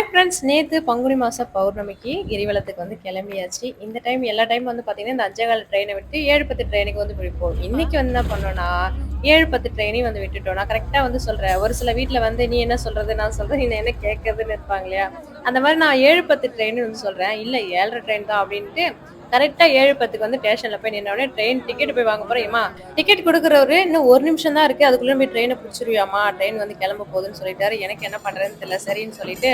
Hi friends நேற்று பங்குனி மாதம் பௌர்ணமிக்கு கிரிவலத்துக்கு வந்து கிளம்பியாச்சு. இந்த டைம் எல்லா டைம் வந்து பார்த்தீங்கன்னா இந்த அஞ்சகால ட்ரெயினை விட்டு ஏழு பத்து ட்ரெயினுக்கு வந்து பிடிப்போம் இன்னைக்கு வந்து என்ன பண்ணோம்னா ஏழு பத்து ட்ரெயினையும் வந்து விட்டுட்டோம். நான் கரெக்டாக வந்து சொல்கிறேன் ஒரு சில வீட்டில் வந்து நீ என்ன சொல்கிறது நான் சொல்கிறேன் நீ என்ன கேட்கறதுன்னு இருப்பாங்க இல்லையா? அந்த மாதிரி நான் ஏழு பத்து ட்ரெயின் வந்து சொல்கிறேன் இல்லை ஏழரை ட்ரெயின் தான் அப்படின்ட்டு கரெக்டாக ஏழு பத்துக்கு வந்து ஸ்டேஷனில் போய் நின்ன உடனே ட்ரெயின் டிக்கெட் போய் வாங்க போகிறேம்மா டிக்கெட் கொடுக்குறவரு இன்னும் ஒரு நிமிஷம் தான் இருக்குது அதுக்குள்ளே போய் ட்ரெயினை பிடிச்சிருவியாமா ட்ரெயின் வந்து கிளம்ப போகுதுன்னு சொல்லிட்டாரு. எனக்கு என்ன பண்ணுறதுன்னு தெரியல. சரின்னு சொல்லிட்டு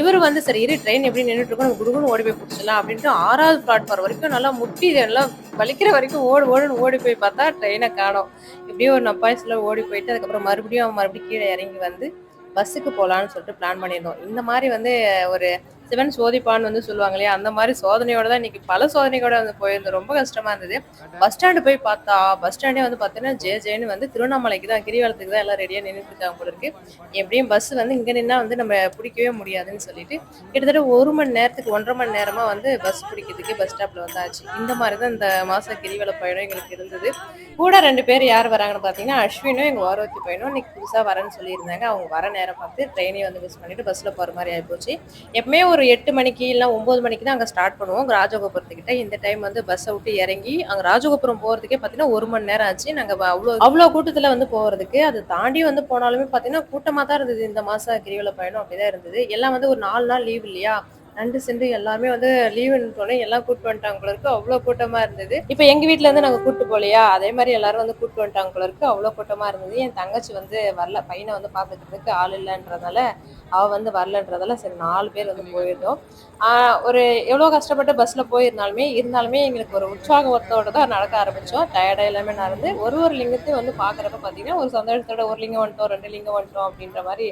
இவர் வந்து சரி இரு ட்ரெயின் எப்படி நின்றுட்டு இருக்கோம் நம்ம குடுகுன்னு ஓடி போய் பிடிச்சலாம் அப்படின்ட்டு ஆறாவது பிளாட்ஃபார்ம் வரைக்கும் நல்லா முட்டி நல்லா வலிக்கிற வரைக்கும் ஓடு ஓடுன்னு ஓடி போய் பார்த்தா ட்ரெயினை காணும். இப்படியே ஒரு நப்பாய்ஸில் ஓடி போயிட்டு அதுக்கப்புறம் மறுபடியும் மறுபடியும் கீழே இறங்கி வந்து பஸ்ஸுக்கு போகலான்னு சொல்லிட்டு பிளான் பண்ணியிருந்தோம். இந்த மாதிரி வந்து ஒரு சிவன் சோதிப்பான்னு வந்து சொல்லுவாங்க இல்லையா? அந்த மாதிரி சோதனையோட தான் இன்னைக்கு பல சோதனையோட வந்து போயிருந்தோம் ரொம்ப கஷ்டமா இருந்தது. பஸ் ஸ்டாண்டு போய் பார்த்தா பஸ் ஸ்டாண்டே வந்து பார்த்தீங்கன்னா ஜே ஜேன்னு வந்து திருவண்ணாமலைக்கு தான் கிரிவலத்துக்கு தான் எல்லாம் ரெடியாக நின்றுட்டு இருக்காங்க போல இருக்கு. எப்படியும் பஸ் வந்து இங்கே நின்னா வந்து நம்ம பிடிக்கவே முடியாதுன்னு சொல்லிட்டு கிட்டத்தட்ட ஒரு மணி நேரத்துக்கு ஒன்றரை மணி நேரமா வந்து பஸ் பிடிக்கிறதுக்கு பஸ் ஸ்டாப்ல வந்தாச்சு. இந்த மாதிரி தான் இந்த மாசம் கிரிவல பயணம் எங்களுக்கு இருந்தது. கூட ரெண்டு பேர் யார் வராங்கன்னு பார்த்தீங்கன்னா அஸ்வினும் எங்கள் ஓரவத்தி பையனும் இன்னைக்கு புதுசாக வரேன்னு சொல்லியிருந்தாங்க. அவங்க வர நேரம் பார்த்து ட்ரெயினையும் வந்து மிஸ் பண்ணிட்டு பஸ்ஸில் போகிற மாதிரி ஆகிப்போச்சு எப்பவுமே ஒரு எட்டு மணிக்கு இல்லை ஒம்பது மணிக்கு தான் அங்கே ஸ்டார்ட் பண்ணுவோம். ராஜகோபுரத்துக்கிட்ட இந்த டைம் வந்து பஸ்ஸை விட்டு இறங்கி அங்கே ராஜகோபுரம் போகிறதுக்கே பார்த்தீங்கன்னா ஒரு மணி நேரம் ஆச்சு. நாங்கள் அவ்வளோ அவ்வளோ கூட்டத்தில் வந்து போகிறதுக்கு அது தாண்டி வந்து போனாலுமே பார்த்தீங்கன்னா கூட்டமாக தான் இருந்தது. இந்த மாதம் கிரிவல பயணம் அப்படிதான் இருந்தது. எல்லாம் வந்து ஒரு நாலு நாள் லீவ் இல்லையா? நண்டு சென்று எல்லாமே வந்து லீவுன்னு சொன்னேன் எல்லாம் கூட்டு வந்துட்டாங்க போல இருக்கு. அவ்வளோ கூட்டமா இருந்தது. இப்போ எங்க வீட்டில் இருந்து நாங்க கூப்பிட்டு போலையா? அதே மாதிரி எல்லாரும் வந்து கூட்டு வந்துட்டாங்க போல இருக்கு. அவ்வளோ கூட்டமா இருந்தது. என் தங்கச்சி வந்து வரல. பையனை வந்து பாத்துக்கிறதுக்கு ஆள் இல்லைன்றதால அவ வந்து வரலன்றதால சரி நாலு பேர் வந்து போயிருந்தோம் ஒரு எவ்வளோ கஷ்டப்பட்டு பஸ்ல போயிருந்தாலுமே இருந்தாலுமே எங்களுக்கு ஒரு உற்சாகத்தோட தான் நடக்க ஆரம்பிச்சோம். டயர்டா எல்லாமே நடந்து ஒரு ஒரு லிங்கத்தையும் வந்து பாக்குறப்ப பாத்தீங்கன்னா ஒரு சந்தோஷத்தோட ஒரு லிங்கம் வந்துட்டோம் ரெண்டு லிங்கம் வந்துட்டோம் அப்படின்ற மாதிரி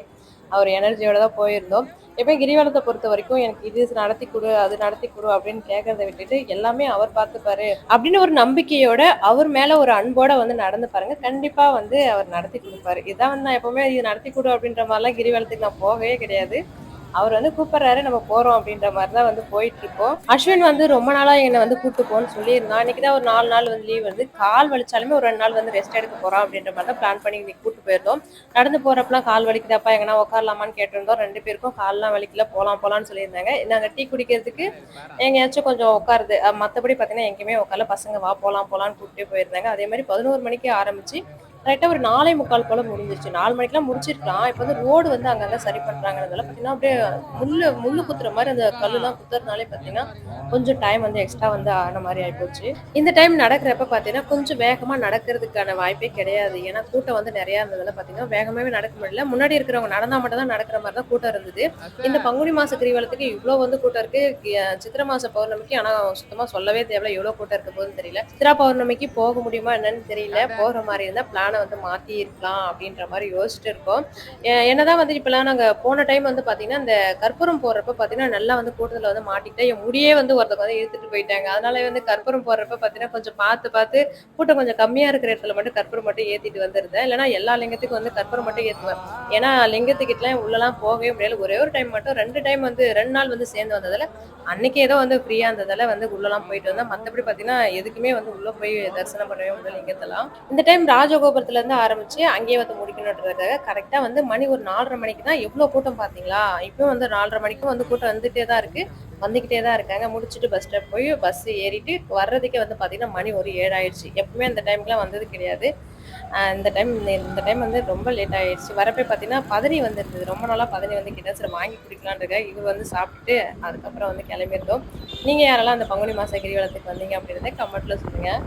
அவர் எனர்ஜியோட தான் போயிருந்தோம். எப்பயும் கிரிவலத்தை பொறுத்த வரைக்கும் எனக்கு இது நடத்தி கொடு அது நடத்தி கொடு அப்படின்னு கேட்கறத விட்டுட்டு எல்லாமே அவர் பார்த்துப்பாரு அப்படின்னு ஒரு நம்பிக்கையோட அவர் மேல ஒரு அன்போட வந்து நடந்து பாருங்க. கண்டிப்பா வந்து அவர் நடத்தி கொடுப்பாரு. இதான் வந்து நான் எப்பவுமே இது நடத்தி கொடு அப்படின்ற மாதிரிலாம் கிரிவலத்துக்கு நான் போகவே கிடையாது. அவர் வந்து கூப்பிடுறாரு நம்ம போறோம் அப்படின்ற மாதிரி தான் வந்து போயிட்டு இருக்கோம் அஸ்வின் வந்து ரொம்ப நாளா என்னை வந்து கூப்பிட்டு போகணும்னு சொல்லியிருந்தான். இன்னைக்கு தான் ஒரு நாலு நாள் வந்து லீவ் வந்து கால் வலிச்சாலுமே ஒரு ரெண்டு நாள் வந்து ரெஸ்ட் எடுக்க போறோம் அப்படின்ற மாதிரி தான் பிளான் பண்ணி இன்னைக்கு கூப்பிட்டு போயிருந்தோம். நடந்து போறப்பலாம் கால் வலிக்குதாப்பா எங்கன்னா உட்காரலாமான்னு கேட்டிருந்தோம். ரெண்டு பேருக்கும் கால்லாம் வலிக்கல போலாம் போலான்னு சொல்லியிருந்தாங்க. நாங்க டீ குடிக்கிறதுக்கு எங்கேயாச்சும் கொஞ்சம் உட்காருது மற்றபடி மத்தபடி பாத்தீங்கன்னா எங்கேயுமே உட்காரல பசங்க வா போலாம் போலான்னு கூப்பிட்டே போயிருந்தாங்க. அதே மாதிரி பதினோரு மணிக்கு ஆரம்பிச்சு கரெக்டாக ஒரு நாலே முக்கால் போல முடிஞ்சிருச்சு. நாலு மணிக்கெல்லாம் முடிச்சிருக்கலாம். இப்போ வந்து ரோடு வந்து அங்கங்கே சரி பண்ணுறாங்கிறதால பார்த்தீங்கன்னா அப்படியே முள்ளு முள்ளு குத்துற மாதிரி அந்த கல்லுலாம் குத்துறதுனாலே பார்த்தீங்கன்னா கொஞ்சம் டைம் வந்து எக்ஸ்ட்ரா வந்து ஆன மாதிரி ஆகிப்போச்சு இந்த டைம் நடக்கிறப்ப பார்த்தீங்கன்னா கொஞ்சம் வேகமாக நடக்கிறதுக்கான வாய்ப்பே கிடையாது. ஏன்னா கூட்டம் வந்து நிறையா இருந்ததுல பார்த்தீங்கன்னா வேகமே நடக்க முடியல. முன்னாடி இருக்கிறவங்க நடந்தால் மட்டும் தான் நடக்கிற மாதிரி தான் கூட்டம் இருந்தது. இந்த பங்குனி மாச கிரிவலத்துக்கு இவ்வளோ வந்து கூட்டம் இருக்கு. சித்திர சித்திரை மாச பௌர்ணமிக்கு ஆனால் சுத்தமாக சொல்லவே தேவையில்ல. எவ்வளோ கூட்டம் இருக்க போகுதுன்னு தெரியல. சித்ரா பௌர்ணமிக்கு போக முடியுமா என்னன்னு தெரியல. போகிற மாதிரி இருந்தால் பிளான் வந்து மாற்றி இருக்கலாம் அப்படின்ற மாதிரி யோசிச்சுட்டு இருக்கோம் என்னதான் வந்து இப்பெல்லாம் நாங்கள் போன டைம் வந்து பார்த்தீங்கன்னா இந்த கற்பூரம் போடுறப்ப பார்த்தீங்கன்னா நல்லா வந்து கூட்டத்தில் வந்து மாட்டிட்டு என் முடியே வந்து ஒருத்தவங்க வந்து இழுத்துட்டு போயிட்டாங்க. அதனால வந்து கற்பூரம் போடுறப்ப பார்த்தீங்கன்னா கொஞ்சம் பார்த்து பார்த்து கூட்டம் கொஞ்சம் கம்மியாக இருக்கிற இடத்துல மட்டும் கற்பூரம் மட்டும் ஏற்றிட்டு வந்துருந்தேன். இல்லைன்னா எல்லா லிங்கத்துக்கும் வந்து கற்பூரம் மட்டும் ஏற்றுவேன் ஏன்னா லிங்கத்துக்கிட்டலாம் உள்ளலாம் போகவே முடியல. ஒரே ஒரு டைம் மட்டும் ரெண்டு டைம் வந்து ரெண்டு நாள் வந்து சேர்ந்து வந்ததால அன்னைக்கு ஏதோ வந்து ஃப்ரீயாக இருந்ததால வந்து உள்ளலாம் போயிட்டு வந்தேன். மற்றபடி பார்த்தீங்கன்னா எதுக்குமே வந்து உள்ளே போய் தரிசனம் பண்ணவே முடியல லிங்கத்தெல்லாம். இந்த டைம் ராஜகோபுரத்துல இருந்து ஆரம்பிச்சு அங்கேயே வந்து முடிக்கணுன்றதுக்காக கரெக்டா வந்து மணி ஒரு நாலரை மணிக்கு தான் எவ்வளவு கூட்டம் பாத்தீங்களா? இப்பவும் வந்து நாலரை மணிக்கும் வந்து கூட்டம் வந்துட்டே தான் இருக்கு. வந்துகிட்டே தான் இருக்காங்க. முடிச்சுட்டு பஸ் ஸ்டாப் போய் பஸ் ஏறிட்டு வர்றதுக்கே வந்து பாத்தீங்கன்னா மணி ஒரு ஏழாயிடுச்சு. எப்பவுமே அந்த டைம்க்குலாம் வந்தது கிடையாது. இந்த டைம் இந்த டைம் வந்து ரொம்ப லேட் ஆயிடுச்சு. வரப்போ பார்த்தீங்கன்னா பதனி வந்துருந்தது. ரொம்ப நாளாக பதனி வந்து கிட்ட சரி வாங்கி குடிக்கலான்னு இருக்க இவர் வந்து சாப்பிட்டுட்டு அதுக்கப்புறம் வந்து கிளம்பியிருந்தோம் நீங்கள் யாரெல்லாம் அந்த பங்குனி மாத கிரிவலத்துக்கு வந்தீங்க அப்படின்றத கமெண்ட்டில் சொல்லுங்கள்